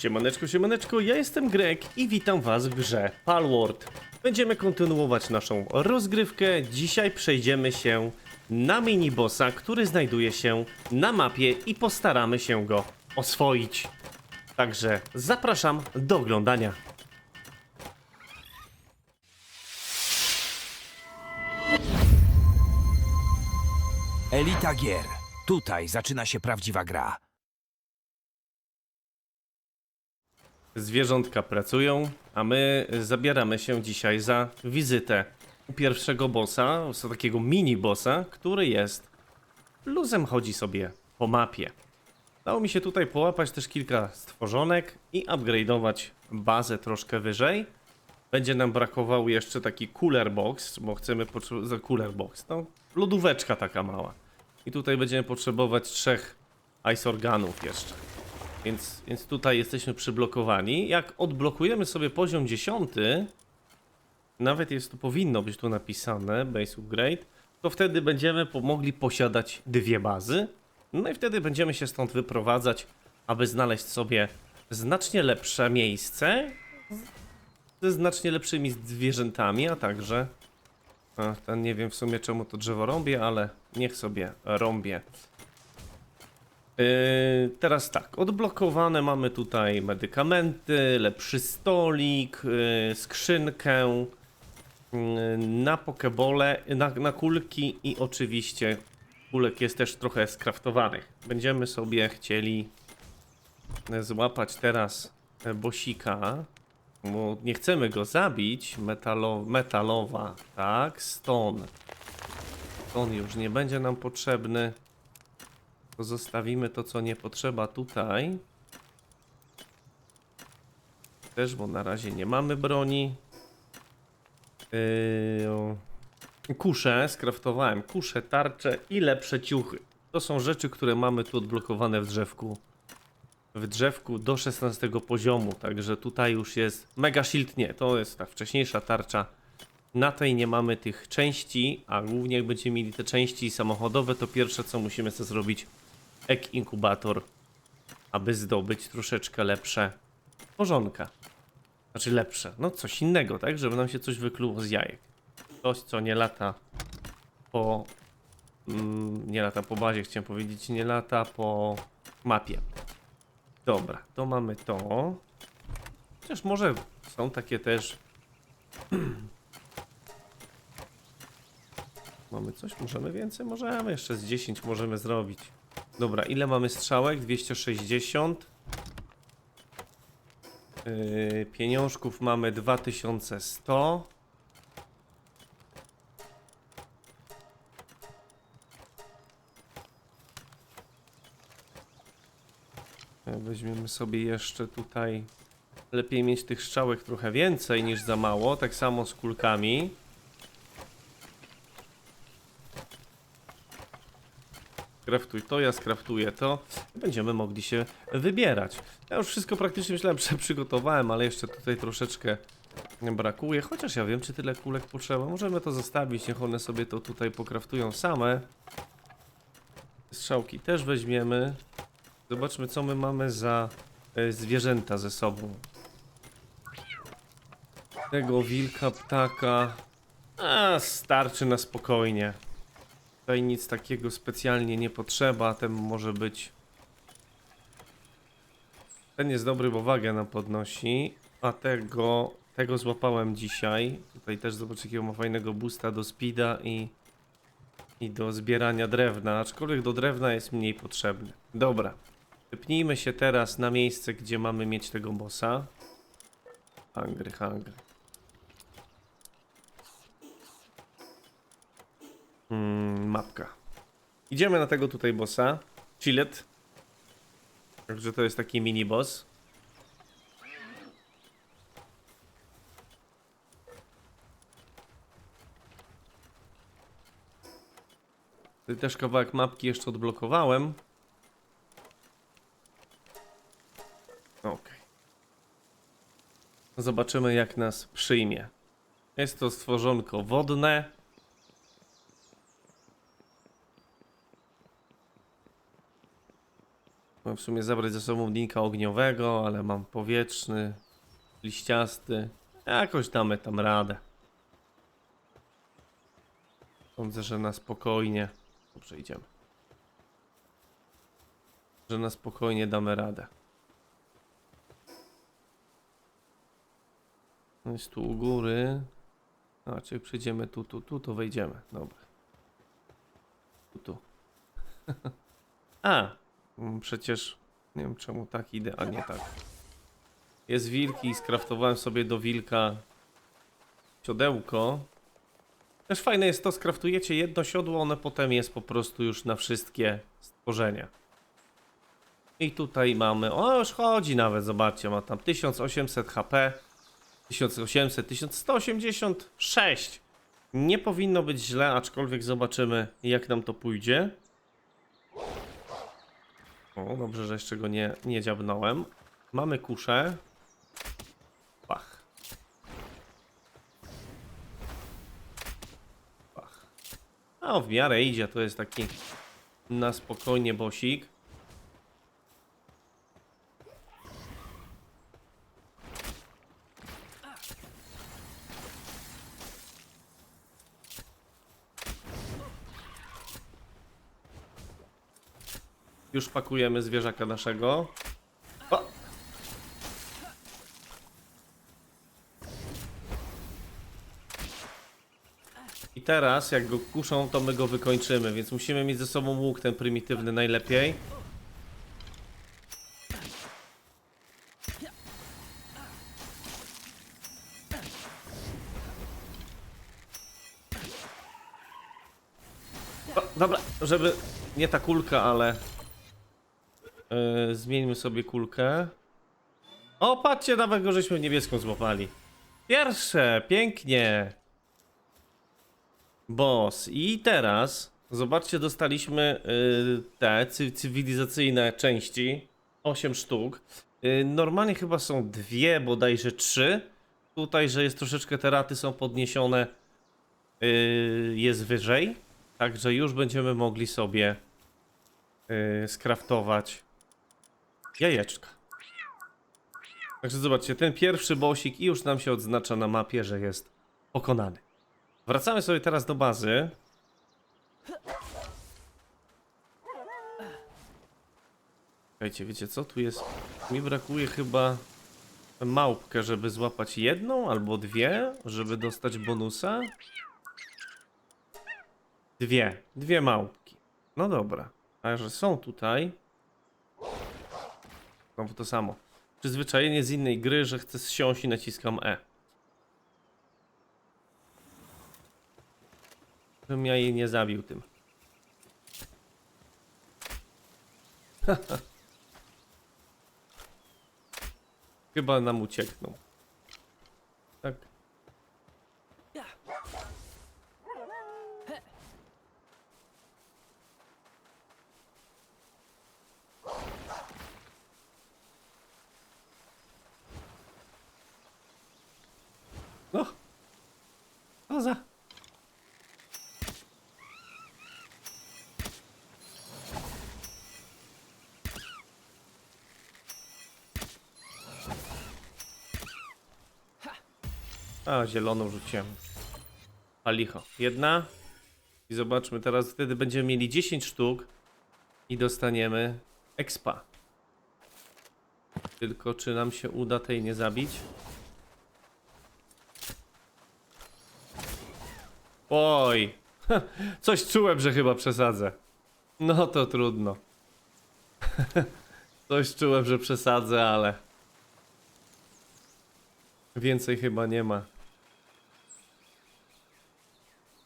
Siemaneczko, siemaneczko, ja jestem Greg i witam was w grze Palworld. Będziemy kontynuować naszą rozgrywkę. Dzisiaj przejdziemy się na minibossa, który znajduje się na mapie i postaramy się go oswoić. Także zapraszam do oglądania. Elita Gier. Tutaj zaczyna się prawdziwa gra. Zwierzątka pracują, a my zabieramy się dzisiaj za wizytę u pierwszego bossa, takiego mini bossa, który jest luzem chodzi sobie po mapie. Dało mi się tutaj połapać też kilka stworzonek i upgrade'ować bazę troszkę wyżej. Będzie nam brakował jeszcze taki cooler box, bo chcemy za cooler box, no lodóweczka taka mała. I tutaj będziemy potrzebować trzech ice organów jeszcze. Więc, więc tutaj jesteśmy przyblokowani. Jak odblokujemy sobie poziom 10, nawet jest to powinno być tu napisane, base upgrade, to wtedy będziemy mogli posiadać dwie bazy. No i wtedy będziemy się stąd wyprowadzać, aby znaleźć sobie znacznie lepsze miejsce ze znacznie lepszymi zwierzętami, a także a, ten nie wiem w sumie czemu to drzewo rąbię, ale niech sobie rąbię. Yy, teraz tak, odblokowane mamy tutaj medykamenty, lepszy stolik, yy, skrzynkę yy, na pokebole, na, na kulki i oczywiście kulek jest też trochę skraftowanych. Będziemy sobie chcieli złapać teraz e, bosika, bo nie chcemy go zabić. Metalo, metalowa, tak, stone. Stone już nie będzie nam potrzebny. Pozostawimy to, co nie potrzeba tutaj. Też, bo na razie nie mamy broni. Yy, kusze, skraftowałem kusze, tarcze i lepsze ciuchy. To są rzeczy, które mamy tu odblokowane w drzewku. W drzewku do 16 poziomu, także tutaj już jest mega shield, nie, to jest ta wcześniejsza tarcza. Na tej nie mamy tych części, a głównie jak będziemy mieli te części samochodowe, to pierwsze co musimy sobie zrobić ek inkubator, aby zdobyć troszeczkę lepsze tworzonka. Znaczy lepsze, no coś innego, tak? Żeby nam się coś wykluło z jajek. Coś, co nie lata po... Mm, nie lata po bazie, chciałem powiedzieć, nie lata po mapie. Dobra, to mamy to. Chociaż może są takie też... mamy coś? Możemy więcej? Możemy, jeszcze z 10 możemy zrobić. Dobra, ile mamy strzałek? 260. Yy, pieniążków mamy 2100. E, Weźmiemy sobie jeszcze tutaj. Lepiej mieć tych strzałek trochę więcej niż za mało. Tak samo z kulkami. Skraftuj to, ja skraftuję to. Będziemy mogli się wybierać. Ja już wszystko praktycznie myślałem, że przygotowałem, ale jeszcze tutaj troszeczkę brakuje. Chociaż ja wiem, czy tyle kulek potrzeba. Możemy to zostawić, niech one sobie to tutaj pokraftują same. Strzałki też weźmiemy. Zobaczmy, co my mamy za e, zwierzęta ze sobą. Tego wilka, ptaka. A, starczy na spokojnie. Tutaj nic takiego specjalnie nie potrzeba. Ten może być. Ten jest dobry, bo wagę nam podnosi. A tego. Tego złapałem dzisiaj. Tutaj też zobaczcie, jakiego ma fajnego boosta do speeda i. I do zbierania drewna. Aczkolwiek do drewna jest mniej potrzebny. Dobra. Wypnijmy się teraz na miejsce, gdzie mamy mieć tego bossa. Hungry, hungry. Mm, mapka. Idziemy na tego tutaj bossa. Chillet. Także to jest taki mini boss. Tutaj też kawałek mapki jeszcze odblokowałem. Okej. Zobaczymy jak nas przyjmie. Jest to stworzonko wodne. W sumie zabrać ze sobą linka ogniowego, ale mam powietrzny, liściasty. Jakoś damy tam radę. Sądzę, że na spokojnie. Dobrze, idziemy. Że na spokojnie damy radę. No Jest tu u góry. A, czyli przyjdziemy tu, tu, tu, to wejdziemy. Dobra. Tu, tu. A! Mm, Przecież nie wiem czemu tak idę, a nie tak. Jest wilki i skraftowałem sobie do wilka siodełko. Też fajne jest to, skraftujecie jedno siodło, one potem jest po prostu już na wszystkie stworzenia. I tutaj mamy, o już chodzi nawet, zobaczcie, ma tam 1800 HP, 1800, 1186. Nie powinno być źle, aczkolwiek zobaczymy jak nam to pójdzie. O, dobrze, że jeszcze go nie, nie dziabnąłem. Mamy kuszę. Pach. Pach. A w miarę idzie, to jest taki na spokojnie bosik. Już pakujemy zwierzaka naszego. O! I teraz, jak go kuszą, to my go wykończymy, więc musimy mieć ze sobą łuk ten prymitywny najlepiej. O, dobra, żeby nie ta kulka, ale Yy, zmieńmy sobie kulkę. O, patrzcie, nawet go żeśmy niebieską złapali. Pierwsze, pięknie. Boss. I teraz, zobaczcie, dostaliśmy yy, te cy cywilizacyjne części. 8 sztuk. Yy, normalnie chyba są dwie, bodajże trzy. Tutaj, że jest troszeczkę te raty są podniesione, yy, jest wyżej. Także już będziemy mogli sobie yy, skraftować jajeczka. Także zobaczcie, ten pierwszy bosik i już nam się odznacza na mapie, że jest pokonany. Wracamy sobie teraz do bazy. Słuchajcie, wiecie co? Tu jest... Mi brakuje chyba małpkę, żeby złapać jedną albo dwie, żeby dostać bonusa. Dwie. Dwie małpki. No dobra. A że są tutaj... Znowu to samo. Przyzwyczajenie z innej gry, że chcę zsiąść i naciskam E. Żebym ja jej nie zabił tym. Chyba nam ucieknął. Tak. No. Co za? A, zieloną rzuciłem. A licho. Jedna. I zobaczmy, teraz wtedy będziemy mieli 10 sztuk. I dostaniemy expa. Tylko czy nam się uda tej nie zabić? Oj, coś czułem, że chyba przesadzę. No to trudno. Coś czułem, że przesadzę, ale więcej chyba nie ma.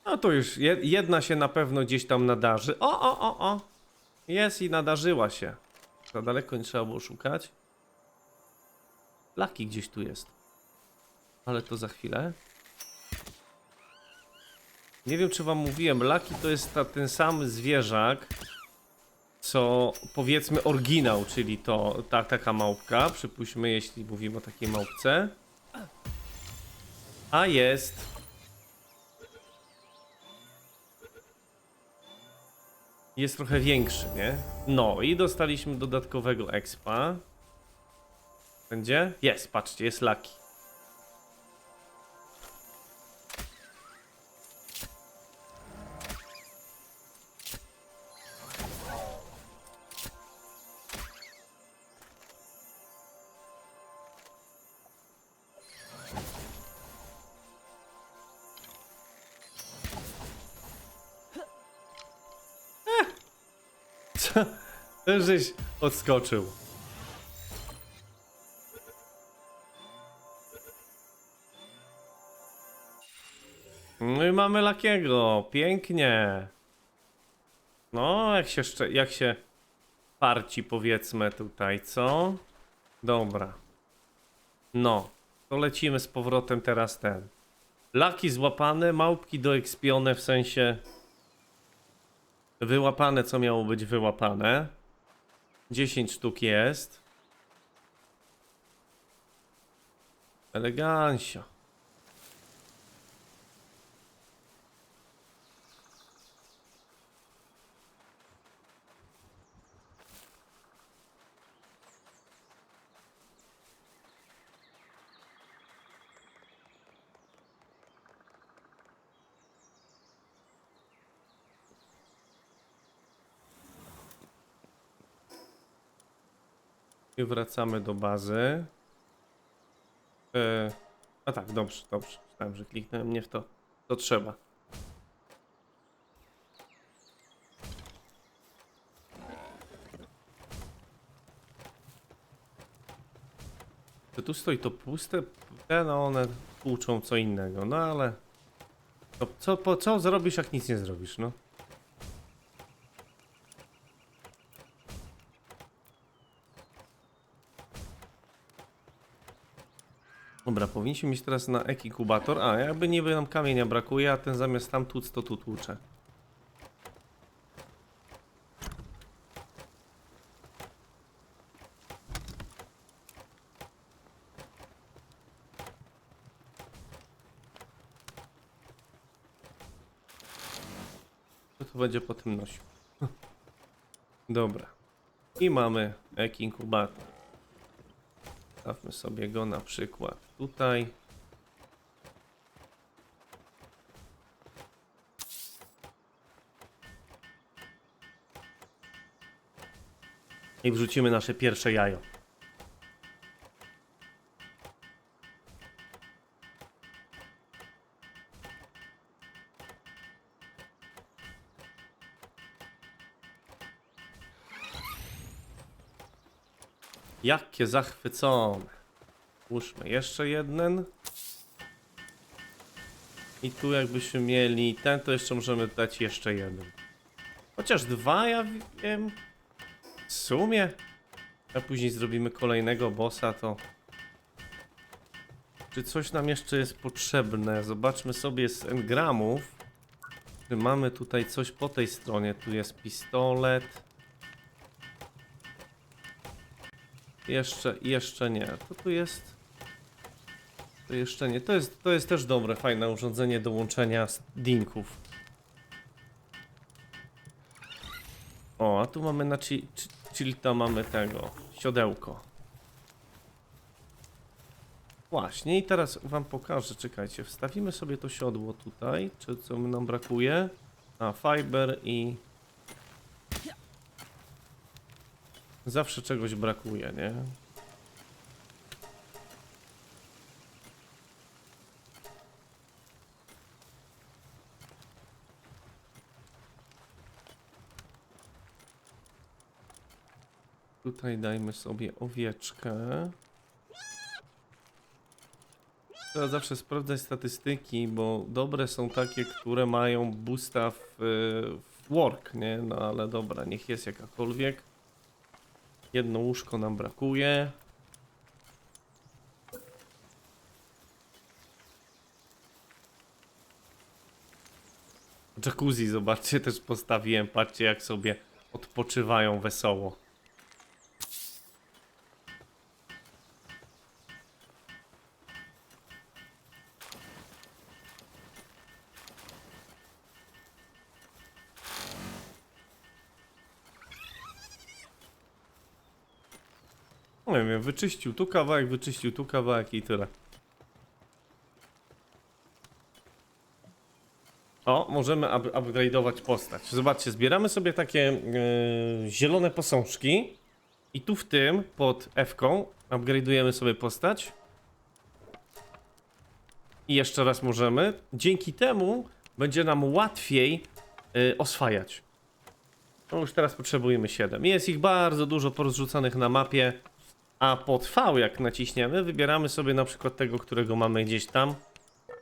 No to już je- jedna się na pewno gdzieś tam nadarzy. O, o, o, o. Jest i nadarzyła się. Za daleko nie trzeba było szukać. Laki gdzieś tu jest. Ale to za chwilę. Nie wiem, czy wam mówiłem, Laki to jest ta, ten sam zwierzak, co powiedzmy oryginał, czyli to ta, taka małpka. Przypuśćmy, jeśli mówimy o takiej małpce. A jest jest trochę większy, nie? No i dostaliśmy dodatkowego expa. Będzie? Jest, patrzcie, jest Lucky. Ten żeś odskoczył. No i mamy Lakiego. Pięknie. No, jak się, jak się parci powiedzmy tutaj, co? Dobra. No, to lecimy z powrotem teraz ten. Laki złapane, małpki doekspione w sensie wyłapane, co miało być wyłapane. 10 sztuk jest. Elegancio. I wracamy do bazy. E, a tak, dobrze, dobrze. Myślałem, że kliknąłem nie w to. To trzeba. To tu stoi to puste, te no one tłuczą co innego, no ale... To co, po, co zrobisz jak nic nie zrobisz, no? Dobra, powinniśmy mieć teraz na ekikubator. A, jakby niby nam kamienia brakuje, a ten zamiast tam tłuc, to tu tłucze. Co to będzie po tym nosił? Dobra. I mamy ekinkubator. Stawmy sobie go na przykład tutaj. I wrzucimy nasze pierwsze jajo. Jakie zachwycone. Łóżmy jeszcze jeden. I tu jakbyśmy mieli ten, to jeszcze możemy dać jeszcze jeden. Chociaż dwa, ja wiem. W sumie. A później zrobimy kolejnego bossa, to... Czy coś nam jeszcze jest potrzebne? Zobaczmy sobie z engramów. Czy mamy tutaj coś po tej stronie? Tu jest pistolet. Jeszcze, jeszcze nie. To tu jest. To jeszcze nie. To jest, to jest też dobre, fajne urządzenie do łączenia dinków. O, a tu mamy na chi, mamy tego. Siodełko. Właśnie, i teraz wam pokażę. Czekajcie, wstawimy sobie to siodło tutaj. Czy co nam brakuje? A, fiber i Zawsze czegoś brakuje, nie? Tutaj dajmy sobie owieczkę. Trzeba zawsze sprawdzać statystyki, bo dobre są takie, które mają boosta w, w work, nie? No ale dobra, niech jest jakakolwiek. Jedno łóżko nam brakuje. Jacuzzi, zobaczcie, też postawiłem. Patrzcie, jak sobie odpoczywają wesoło. Nie wiem, wyczyścił tu kawałek, wyczyścił tu kawałek i tyle. O, możemy up upgrade'ować postać. Zobaczcie, zbieramy sobie takie yy, zielone posążki i tu w tym, pod F-ką, upgrade'ujemy sobie postać. I jeszcze raz możemy. Dzięki temu będzie nam łatwiej yy, oswajać. No już teraz potrzebujemy 7. Jest ich bardzo dużo porozrzucanych na mapie. A pod V jak naciśniemy, wybieramy sobie na przykład tego, którego mamy gdzieś tam.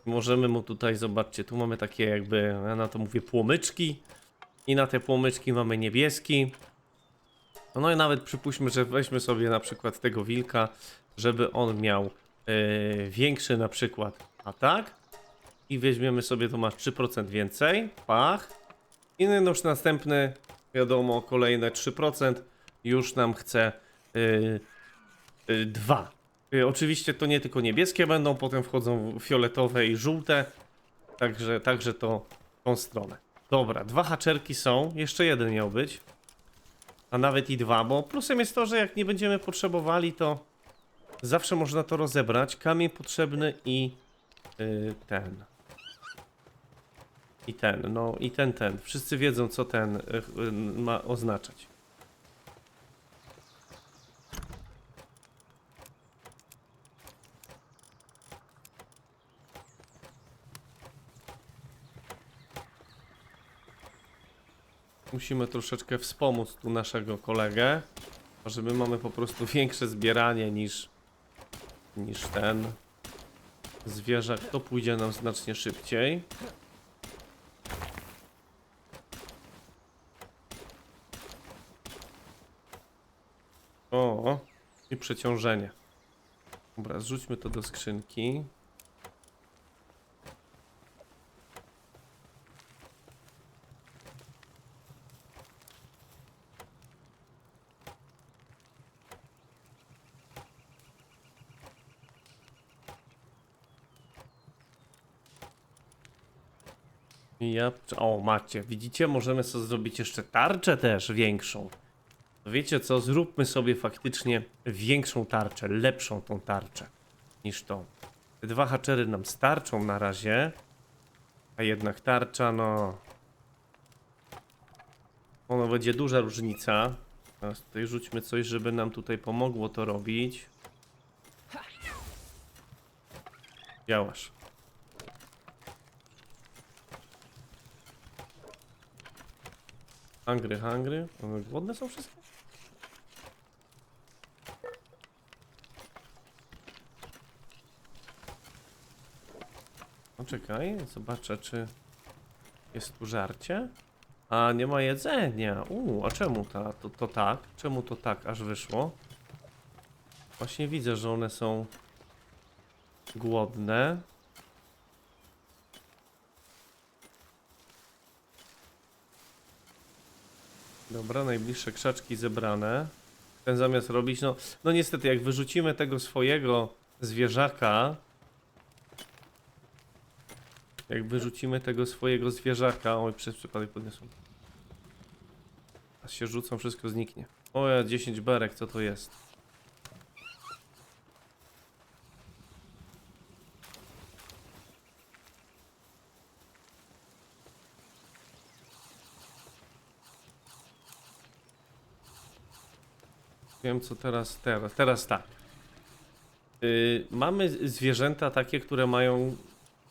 Możemy mu tutaj, zobaczcie, tu mamy takie jakby, ja na to mówię płomyczki. I na te płomyczki mamy niebieski. No i nawet przypuśćmy, że weźmy sobie na przykład tego wilka, żeby on miał yy, większy na przykład atak. I weźmiemy sobie, to masz 3% więcej. Pach. I no już następny, wiadomo, kolejne 3% już nam chce yy, yy, 2. Yy, oczywiście to nie tylko niebieskie będą, potem wchodzą fioletowe i żółte. Także, także to tą stronę. Dobra, dwa haczerki są, jeszcze jeden miał być. A nawet i dwa, bo plusem jest to, że jak nie będziemy potrzebowali, to zawsze można to rozebrać. Kamień potrzebny i yy, ten. I ten, no i ten, ten. Wszyscy wiedzą, co ten y, y, ma oznaczać. Musimy troszeczkę wspomóc tu naszego kolegę, żeby mamy po prostu większe zbieranie niż niż ten zwierzak. To pójdzie nam znacznie szybciej. O, i przeciążenie. Dobra, zrzućmy to do skrzynki. Ja, o, macie, widzicie, możemy sobie zrobić jeszcze tarczę też większą. Wiecie co, zróbmy sobie faktycznie większą tarczę, lepszą tą tarczę niż tą. Te dwa haczery nam starczą na razie, a jednak tarcza, no... Ono będzie duża różnica. Teraz tutaj rzućmy coś, żeby nam tutaj pomogło to robić. Działasz. Hungry, hungry. One Głodne są wszystkie? No czekaj, zobaczę czy jest tu żarcie. A nie ma jedzenia. Uuu, a czemu ta, to, to tak? Czemu to tak aż wyszło? Właśnie widzę, że one są głodne. Dobra, najbliższe krzaczki zebrane. Ten zamiast robić, no, no niestety, jak wyrzucimy tego swojego zwierzaka, jak wyrzucimy tego swojego zwierzaka, oj, przez przypadek podniosłem. A się rzucą, wszystko zniknie. O, ja 10 berek, co to jest? Wiem co teraz, teraz, teraz tak. Yy, mamy zwierzęta takie, które mają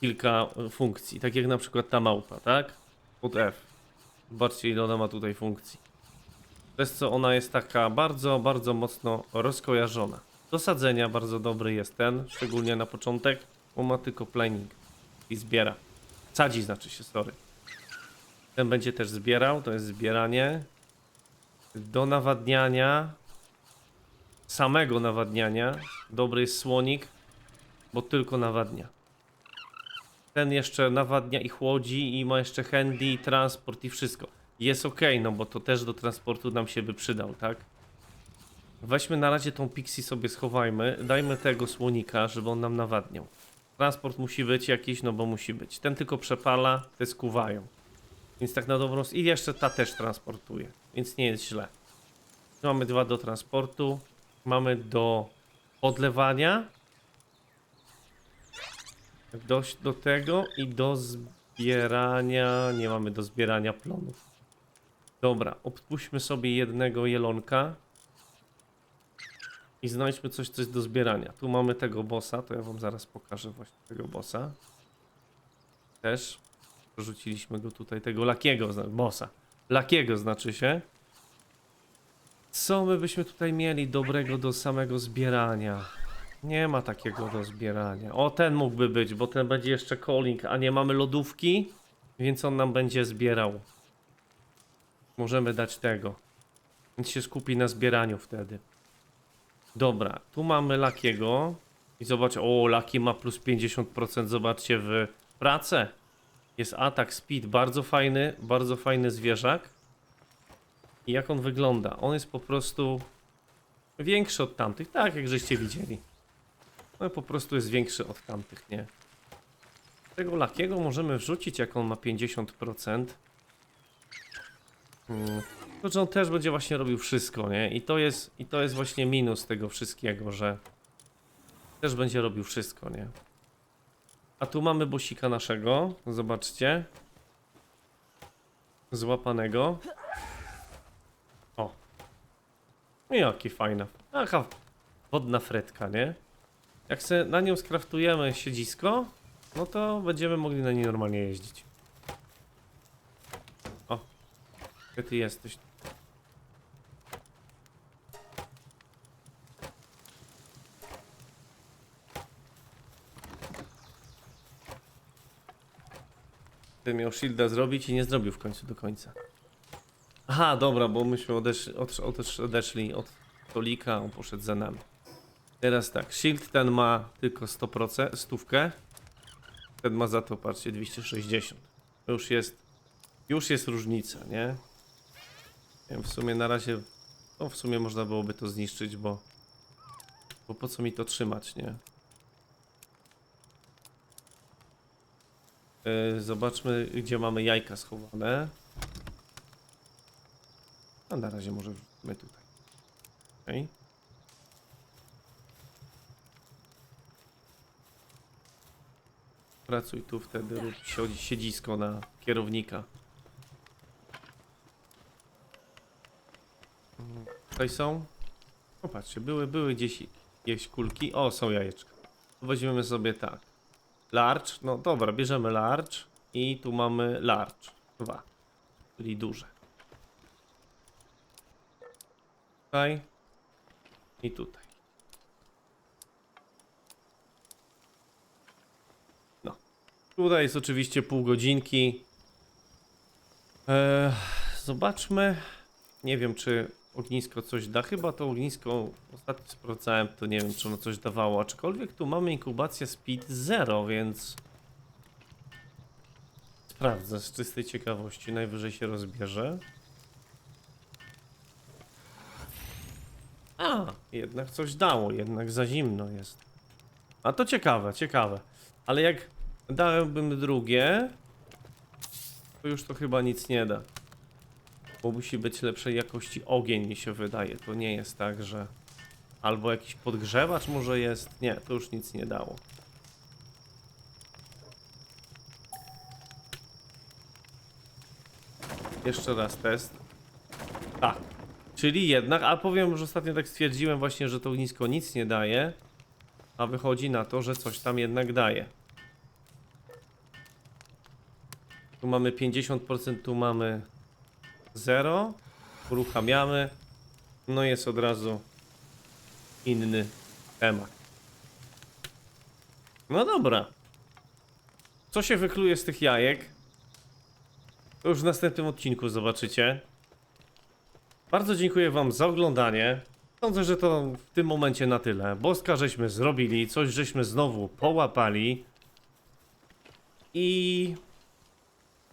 kilka y, funkcji, tak jak na przykład ta małpa, tak? Pod F. Zobaczcie ile ona ma tutaj funkcji. Przez co ona jest taka bardzo, bardzo mocno rozkojarzona. Do sadzenia bardzo dobry jest ten, szczególnie na początek, bo ma tylko planning i zbiera. Sadzi znaczy się, sorry. Ten będzie też zbierał, to jest zbieranie. Do nawadniania samego nawadniania. Dobry jest słonik, bo tylko nawadnia. Ten jeszcze nawadnia i chłodzi i ma jeszcze handy, i transport i wszystko. Jest ok, no bo to też do transportu nam się by przydał, tak? Weźmy na razie tą Pixie sobie schowajmy, dajmy tego słonika, żeby on nam nawadniał. Transport musi być jakiś, no bo musi być. Ten tylko przepala, te skuwają. Więc tak na dobrą... I jeszcze ta też transportuje, więc nie jest źle. Mamy dwa do transportu. Mamy do podlewania. Dość do tego i do zbierania. Nie mamy do zbierania plonów. Dobra, odpuśćmy sobie jednego jelonka. I znajdźmy coś, coś do zbierania. Tu mamy tego bossa, to ja wam zaraz pokażę właśnie tego bossa. Też. Rzuciliśmy go tutaj, tego lakiego, bossa. Lakiego znaczy się. Co my byśmy tutaj mieli dobrego do samego zbierania? Nie ma takiego do zbierania. O, ten mógłby być, bo ten będzie jeszcze calling, a nie mamy lodówki, więc on nam będzie zbierał. Możemy dać tego. Więc się skupi na zbieraniu wtedy. Dobra, tu mamy Lakiego. I zobacz, o, Laki ma plus 50%, zobaczcie, w pracę. Jest atak, speed, bardzo fajny, bardzo fajny zwierzak. I jak on wygląda? On jest po prostu większy od tamtych, tak jak żeście widzieli. No po prostu jest większy od tamtych, nie? Tego Lakiego możemy wrzucić, jak on ma 50%. Hmm. Że on też będzie właśnie robił wszystko, nie? I to jest, i to jest właśnie minus tego wszystkiego, że też będzie robił wszystko, nie? A tu mamy bosika naszego, zobaczcie. Złapanego. No Jaki fajna. Taka wodna fretka, nie? Jak se na nią skraftujemy siedzisko, no to będziemy mogli na niej normalnie jeździć. O. Gdzie ty jesteś? Ty miał shielda zrobić i nie zrobił w końcu do końca. Aha, dobra, bo myśmy odeszli, od, od, odeszli od stolika, on poszedł za nami. Teraz tak, shield ten ma tylko 100%, stówkę. Ten ma za to, patrzcie, 260. To Już jest, już jest różnica, nie? W sumie na razie, no w sumie można byłoby to zniszczyć, bo, bo po co mi to trzymać, nie? Yy, zobaczmy, gdzie mamy jajka schowane. A na razie może my tutaj. Okej. Pracuj tu wtedy, rób siedzi- siedzisko na kierownika. Mm, Tutaj są. Popatrzcie, były, były gdzieś jakieś kulki. O, są jajeczka. Weźmiemy sobie tak. Large, no dobra, bierzemy large i tu mamy large. Dwa, czyli duże. Tutaj i tutaj. No. Tutaj jest oczywiście pół godzinki. Eee, zobaczmy. Nie wiem, czy ognisko coś da. Chyba to ognisko ostatnio sprawdzałem, to nie wiem, czy ono coś dawało. Aczkolwiek tu mamy inkubację speed 0, więc sprawdzę z czystej ciekawości. Najwyżej się rozbierze. A, jednak coś dało, jednak za zimno jest. A to ciekawe, ciekawe. Ale jak dałbym drugie, to już to chyba nic nie da. Bo musi być lepszej jakości ogień, mi się wydaje. To nie jest tak, że albo jakiś podgrzewacz może jest. Nie, to już nic nie dało. Jeszcze raz test. Tak. Czyli jednak, a powiem, że ostatnio tak stwierdziłem właśnie, że to ognisko nic nie daje, a wychodzi na to, że coś tam jednak daje. Tu mamy 50%, tu mamy 0. Uruchamiamy. No jest od razu inny temat. No dobra. Co się wykluje z tych jajek? To już w następnym odcinku zobaczycie. Bardzo dziękuję Wam za oglądanie. Sądzę, że to w tym momencie na tyle. Boska żeśmy zrobili, coś żeśmy znowu połapali. I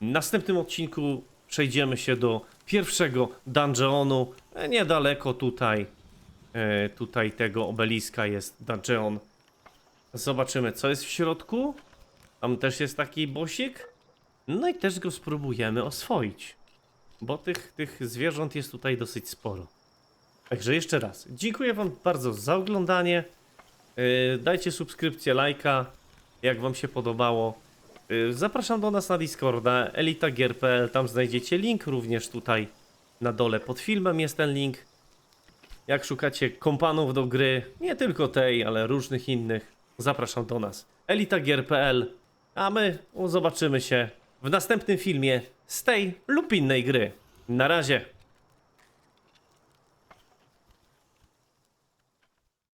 w następnym odcinku przejdziemy się do pierwszego dungeonu. E, Niedaleko tutaj, e, tutaj tego obeliska jest dungeon. Zobaczymy, co jest w środku. Tam też jest taki bosik. No i też go spróbujemy oswoić. Bo tych, tych zwierząt jest tutaj dosyć sporo. Także jeszcze raz, dziękuję wam bardzo za oglądanie. Yy, dajcie subskrypcję, lajka, jak wam się podobało. Yy, zapraszam do nas na Discorda, elitagier.pl, tam znajdziecie link również tutaj na dole pod filmem jest ten link. Jak szukacie kompanów do gry, nie tylko tej, ale różnych innych, zapraszam do nas. elitagier.pl, a my zobaczymy się w następnym filmie z tej lub innej gry. Na razie.